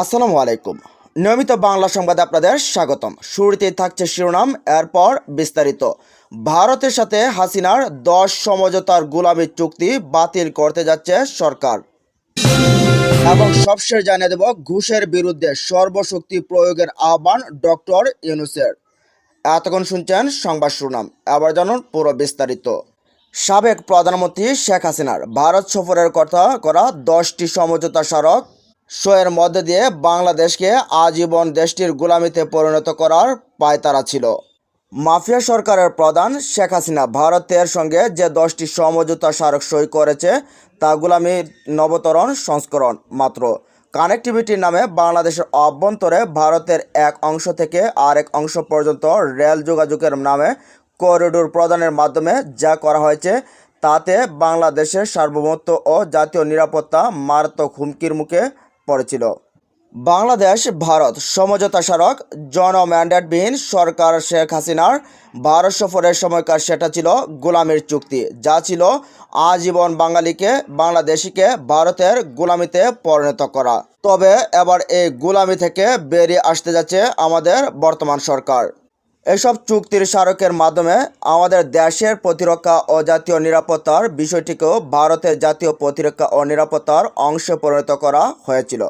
আসসালামু আলাইকুম। নিয়মিত বাংলা সংবাদে আপনাদের স্বাগতম। শুরুতেই থাকছে শিরোনাম, এরপর বিস্তারিত। ভারতের সাথে হাসিনার দশ সমঝোতার গোলামি চুক্তি বাতিল করতে যাচ্ছে সরকার। এবং সবশেষ জানিয়ে দেব, ঘুষের বিরুদ্ধে সর্বশক্তি প্রয়োগের আহ্বান ডক্টর ইউনুসের। এতক্ষণ শুনছেন সংবাদ শিরোনাম। এবার জানুন পুরো বিস্তারিত। সাবেক প্রধানমন্ত্রী শেখ হাসিনার ভারত সফরের কথা করা দশটি সমঝোতা স্মারক সয়ের মধ্যে দিয়ে বাংলাদেশকে আজীবন দেশটির গোলামিতে পরিণত করার পায়তারা ছিল। মাফিয়া সরকারের প্রধান শেখ হাসিনা ভারতের সঙ্গে যে দশটি সমঝোতা স্মারক সই করেছে, তা গোলামির নবতরণ সংস্করণ মাত্র। কানেক্টিভিটির নামে বাংলাদেশের অভ্যন্তরে ভারতের এক অংশ থেকে আরেক অংশ পর্যন্ত রেল যোগাযোগের নামে করিডোর প্রদানের মাধ্যমে যা করা হয়েছে, তাতে বাংলাদেশের সার্বভৌমত্ব ও জাতীয় নিরাপত্তা মারাত্মক হুমকির মুখে পড়েছিল। বাংলাদেশ, ভারত, সমঝোতা স্মারক জনম্যান্ডেটবিহীন সরকার শেখ হাসিনার ভারত সফরের সময়কার সেটা ছিল গোলামির চুক্তি, যা ছিল আজীবন বাঙালিকে, বাংলাদেশিকে ভারতের গোলামিতে পরিণত করা। তবে এবার এই গোলামি থেকে বেরিয়ে আসতে যাচ্ছে আমাদের বর্তমান সরকার। এসব চুক্তির স্মারকের মাধ্যমে আমাদের দেশের প্রতিরক্ষা ও জাতীয় নিরাপত্তার বিষয়টিকেও ভারতের জাতীয় প্রতিরক্ষা ও নিরাপত্তার অংশে পরিণত করা হয়েছিল,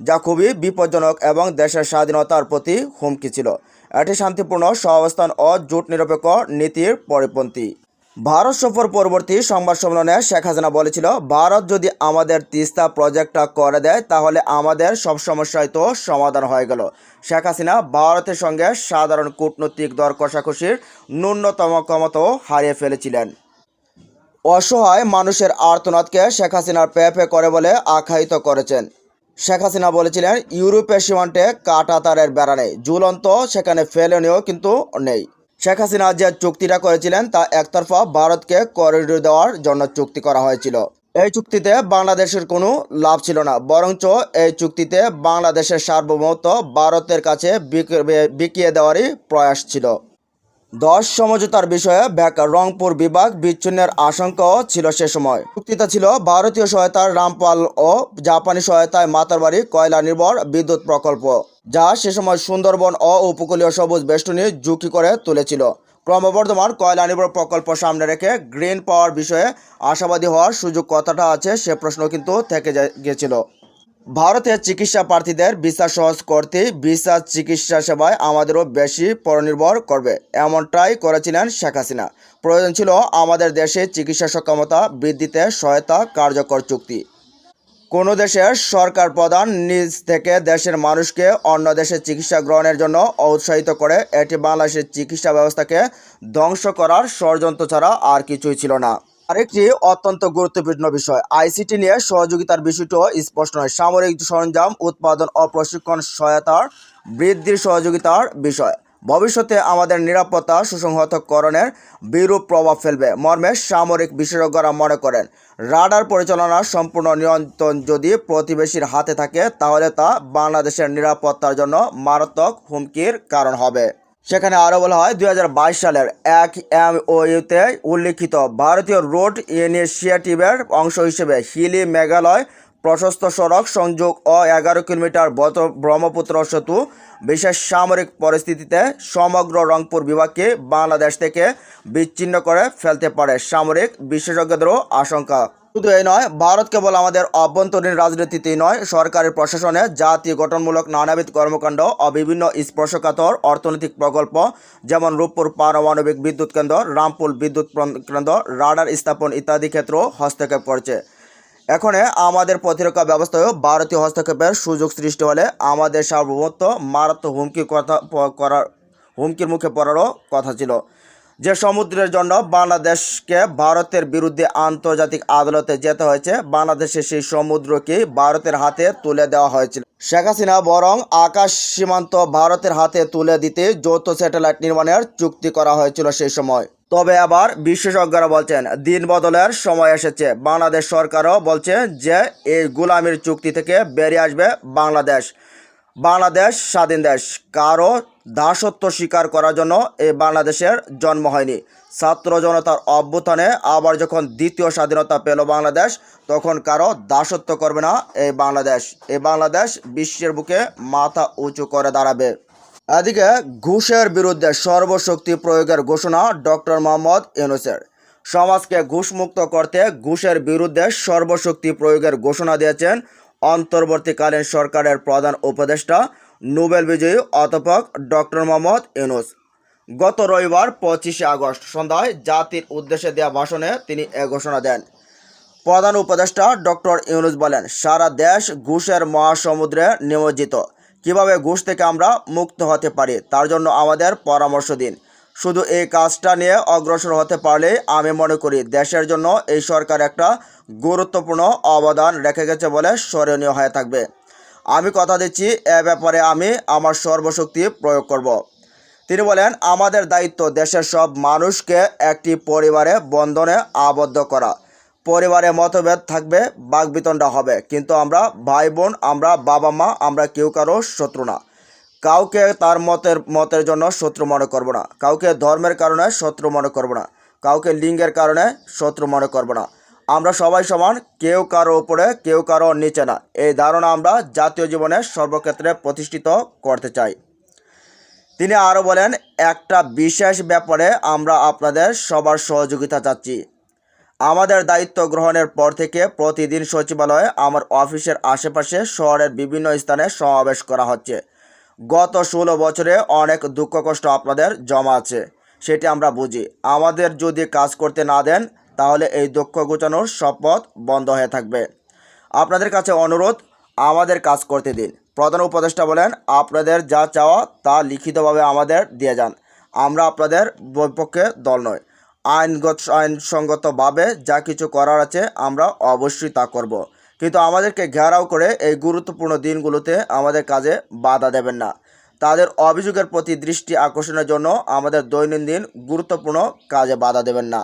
যা খুবই বিপজ্জনক এবং দেশের স্বাধীনতার প্রতি হুমকি ছিল। এটি শান্তিপূর্ণ সহাবস্থান ও জোট নিরপেক্ষ নীতির পরিপন্থী। ভারত সফর পরবর্তী সংবাদ সম্মেলনে শেখ হাসিনা বলেছিল, ভারত যদি আমাদের তিস্তা প্রজেক্টটা করে দেয়, তাহলে আমাদের সব সমস্যায় তো সমাধান হয়ে গেল। শেখ হাসিনা ভারতের সঙ্গে সাধারণ কূটনৈতিক দর কষাকষির ন্যূনতম ক্ষমতাও হারিয়ে ফেলেছিলেন। অসহায় মানুষের আর্তনাদকে শেখ হাসিনার পেপে করে বলে আখ্যায়িত করেছেন। শেখ হাসিনা বলেছিলেন, ইউরোপের সীমান্তে কাটা তারের বেড়া নেই, ঝুলন্ত সেখানে ফেলেনিও কিন্তু নেই। শেখ হাসিনা যে চুক্তিটা করেছিলেন তা একতরফা ভারতকে করিডোর দেওয়ার জন্য চুক্তি করা হয়েছিল। এই চুক্তিতে বাংলাদেশের কোনো লাভ ছিল না। বরঞ্চ এই চুক্তিতে বাংলাদেশের সার্বভৌমত্ব ভারতের কাছে বিক- বিকিয়ে দেওয়ারই প্রয়াস ছিল। দশ সমঝোতার বিষয়ে ব্যাক- রংপুর বিভাগ বিচ্ছিন্নের আশঙ্কাও ছিল সে সময়। চুক্তিতে ছিল ভারতীয় সহায়তার রামপাল ও জাপানি সহায়তায় মাতারবাড়ি, কয়লা নির্ভর বিদ্যুৎ প্রকল্প, যা সে সময় সুন্দরবন ও উপকূলীয় সবুজ বেষ্টনী ঝুঁকি করে তুলেছিল। ক্রমবর্ধমান কয়লা নির্ভর প্রকল্প সামনে রেখে গ্রিন পাওয়ার বিষয়ে আশাবাদী হওয়ার সুযোগ কথাটা আছে সে প্রশ্ন কিন্তু থেকে গিয়েছিল ভারতের চিকিৎসা প্রার্থীদের ভিসা সহজ করতে ভিসা চিকিৎসা সেবায় আমাদেরও বেশি পরনির্ভর করবে। এমনটাই করেছিলেন শেখ হাসিনা। প্রয়োজন ছিল আমাদের দেশে চিকিৎসা সক্ষমতা বৃদ্ধিতে সহায়তা কার্যকর চুক্তি। কোনো দেশের সরকার প্রধান নিজ থেকে দেশের মানুষকে অন্য দেশে চিকিৎসা গ্রহণের জন্য উৎসাহিত করে এটি বাংলাদেশের চিকিৎসা ব্যবস্থাকে ধ্বংস করার ষড়যন্ত্র ছাড়া আর কিছুই ছিল না। আরেকটি অত্যন্ত গুরুত্বপূর্ণ বিষয় আইসিটি নিয়ে সহযোগিতার বিষয়টিও স্পষ্ট নয়। সামরিক সরঞ্জাম উৎপাদন ও প্রশিক্ষণ সহায়তার বৃদ্ধির সহযোগিতার বিষয়। ভবিষ্যতে আমাদের নিরাপত্তা সুসংহতকরণের বিরূপ প্রভাব ফেলবে, মর্মে সামরিক বিশেষজ্ঞরা মনে করেন। রাডার পরিচালনার সম্পূর্ণ নিয়ন্ত্রণ যদি প্রতিবেশীর হাতে থাকে, তাহলে তা বাংলাদেশের নিরাপত্তার জন্য মারাত্মক হুমকির কারণ হবে। সেখানে আরও বলা হয় দু হাজার বাইশ সালের এক এম ওইতে উল্লিখিত ভারতীয় রোড ইনিশিয়েটিভের অংশ হিসেবে হিলি মেঘালয় প্রশস্ত সড়ক সংযোগ ও এগারো কিলোমিটার ব্রহ্মপুত্র সেতু বিশেষ সামরিক পরিস্থিতিতে সমগ্র রংপুর বিভাগকে বাংলাদেশ থেকে বিচ্ছিন্ন করে ফেলতে পারে সামরিক বিশেষজ্ঞদেরও আশঙ্কা। শুধু এই নয়, ভারত কেবল আমাদের অভ্যন্তরীণ রাজনীতিতেই নয় সরকারি প্রশাসনে জাতীয় গঠনমূলক নানাবিধ কর্মকাণ্ড ও বিভিন্ন স্পর্শকাতর অর্থনৈতিক প্রকল্প, যেমন রূপপুর পারমাণবিক বিদ্যুৎ কেন্দ্র রামপুর বিদ্যুৎ কেন্দ্র, রাডার স্থাপন ইত্যাদি ক্ষেত্রেও হস্তক্ষেপ করছে। এখন আমাদের প্রতিরক্ষা ব্যবস্থায়ও ভারতীয় হস্তক্ষেপের সুযোগ সৃষ্টি হলে আমাদের সার্বভৌমত্ব মারাত্মক হুমকি কথা করার, হুমকির মুখে পড়ারও কথা ছিল। যে সমুদ্রের জন্য বাংলাদেশকে ভারতের বিরুদ্ধে আন্তর্জাতিক আদালতে যেতে হয়েছে বাংলাদেশের সেই সমুদ্রকে ভারতের হাতে তুলে দেওয়া হয়েছিল। শেখ হাসিনা বরং আকাশ সীমান্ত ভারতের হাতে তুলে দিতে যৌথ স্যাটেলাইট নির্মাণের চুক্তি করা হয়েছিল সেই সময়। তবে আবার বিশেষজ্ঞরা বলছেন, দিন বদলের সময় এসেছে। বাংলাদেশ সরকারও বলছে যে, এই গুলামির চুক্তি থেকে বেরিয়ে আসবে বাংলাদেশ। বাংলাদেশ স্বাধীন দেশ, কারও দাসত্ব স্বীকার করার জন্য এই বাংলাদেশের জন্ম হয়নি। ছাত্র জনতার অভ্যুত্থানে আবার যখন দ্বিতীয় স্বাধীনতা পেল বাংলাদেশ, তখন কারও দাসত্ব করবে না এই বাংলাদেশ। এই বাংলাদেশ বিশ্বের বুকে মাথা উঁচু করে দাঁড়াবে। এদিকে ঘুষের বিরুদ্ধে সর্বশক্তি প্রয়োগের ঘোষণা ডক্টর মোহাম্মদ ইউনুসের। সমাজকে ঘুষমুক্ত করতে ঘুষের বিরুদ্ধে সর্বশক্তি প্রয়োগের ঘোষণা দিয়েছেন অন্তর্বর্তীকালীন সরকারের প্রধান উপদেষ্টা নোবেল বিজয়ী অধ্যাপক ডক্টর মোহাম্মদ ইউনুস। গত রবিবার পঁচিশে আগস্ট সন্ধ্যায় জাতির উদ্দেশ্যে দেওয়া ভাষণে তিনি এ ঘোষণা দেন। প্রধান উপদেষ্টা ডক্টর ইউনুস বলেন, সারা দেশ ঘুষের মহাসমুদ্রে নিমজ্জিত। কীভাবে ঘুষ থেকে আমরা মুক্ত হতে পারি, তার জন্য আমাদের পরামর্শ দিন। শুধু এই কাজটা নিয়ে অগ্রসর হতে পারলে আমি মনে করি দেশের জন্য এই সরকার একটা গুরুত্বপূর্ণ অবদান রেখে গেছে বলে স্মরণীয় হয়ে থাকবে। আমি কথা দিচ্ছি এ ব্যাপারে আমি আমার সর্বশক্তি প্রয়োগ করব। তিনি বলেন, আমাদের দায়িত্ব দেশের সব মানুষকে একটি পরিবারে বন্ধনে আবদ্ধ করা। পরিবারে মতভেদ থাকবে বাগবিতণ্ডা হবে। কিন্তু আমরা ভাই বোন আমরা বাবা মা আমরা কেউ কারও শত্রু না। কাউকে তার মতের মতের জন্য শত্রু মনে করব না। কাউকে ধর্মের কারণে শত্রু মনে করব না। কাউকে লিঙ্গের কারণে শত্রু মনে করব না। আমরা সবাই সমান, কেউ কারও উপরে, কেউ কারও নিচে না। এই ধারণা আমরা জাতীয় জীবনে সর্বক্ষেত্রে প্রতিষ্ঠিত করতে চাই। তিনি আরও বলেন, একটা বিশেষ ব্যাপারে আমরা আপনাদের সবার সহযোগিতা চাচ্ছি। আমাদের দায়িত্ব গ্রহণের পর থেকে প্রতিদিন সচিবালয়ে আমার অফিসের আশেপাশে শহরের বিভিন্ন স্থানে সমাবেশ করা হচ্ছে। গত ষোলো বছরে অনেক দুঃখ কষ্ট আপনাদের জমা আছে, সেটি আমরা বুঝি। আমাদের যদি কাজ করতে না দেন তাহলে এই দক্ষ দুঃখ ঘোচানোর শপথ বন্ধ হয়ে থাকবে। আপনাদের কাছে অনুরোধ, আমাদের কাজ করতে দিন। প্রধান উপদেষ্টা বলেন, আপনাদের যা চাওয়া তা লিখিতভাবে আমাদের দিয়ে যান। আমরা আপনাদের বিপক্ষে দল নয় আইনগত, আইনসঙ্গতভাবে যা কিছু করার আছে আমরা অবশ্যই তা করব। কিন্তু আমাদেরকে ঘেরাও করে এই গুরুত্বপূর্ণ দিনগুলোতে আমাদের কাজে বাধা দেবেন না। তাদের অভিযোগের প্রতি দৃষ্টি আকর্ষণের জন্য আমাদের দৈনন্দিন গুরুত্বপূর্ণ কাজে বাধা দেবেন না।